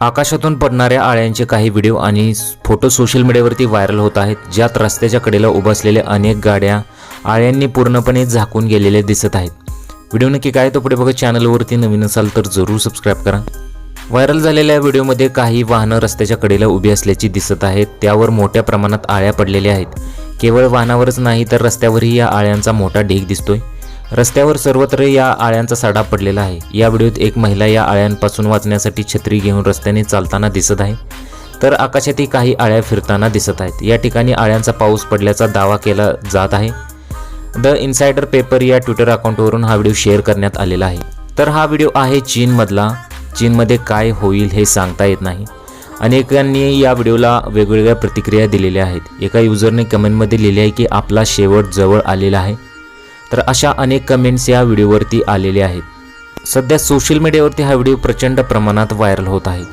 आकाशातून पडणाऱ्या आळ्यांचे काही व्हिडिओ आणि फोटो सोशल मीडियावरती व्हायरल होत आहेत ज्यात रस्त्याच्या कडेला उभं असलेल्या अनेक गाड्या आळ्यांनी पूर्णपणे झाकून गेलेल्या दिसत आहेत. व्हिडिओ नक्की काय तो पुढे बघा चॅनलवरती नवीन असाल तर जरूर सबस्क्राईब करा. व्हायरल झालेल्या व्हिडिओमध्ये काही वाहनं रस्त्याच्या कडेला उभी असल्याची दिसत आहेत त्यावर मोठ्या प्रमाणात आळ्या पडलेल्या आहेत. केवळ वाहनावरच नाही तर रस्त्यावरही या आळ्यांचा मोठा ढीग दिसतोय. रस्त्यावर सर्वत्र या आळ्यांचा साडा पडलेला आहे. या व्हिडिओत एक महिला या आळ्यांपासून वाचण्यासाठी छत्री घेऊन रस्त्याने चालताना दिसत आहे. तर आकाशातही काही आळ्या फिरताना दिसत आहेत. या ठिकाणी आळ्यांचा पाऊस पडल्याचा दावा केला जात आहे. द इन्सायडर पेपर या ट्विटर अकाउंटवरून हा व्हिडिओ शेअर करण्यात आलेला आहे. तर हा व्हिडिओ आहे चीनमधला. चीनमध्ये काय होईल हे सांगता येत नाही. अनेकांनी या व्हिडिओला वेगवेगळ्या प्रतिक्रिया दिलेल्या आहेत. एका युजरने कमेंटमध्ये लिहिले आहे की आपला शेवट जवळ आलेला आहे. तर अशा अनेक कमेंट्स या व्हिडिओवरती आलेले आहेत. सध्या सोशल मीडियावरती हा व्हिडिओ प्रचंड प्रमाणात व्हायरल होत आहे.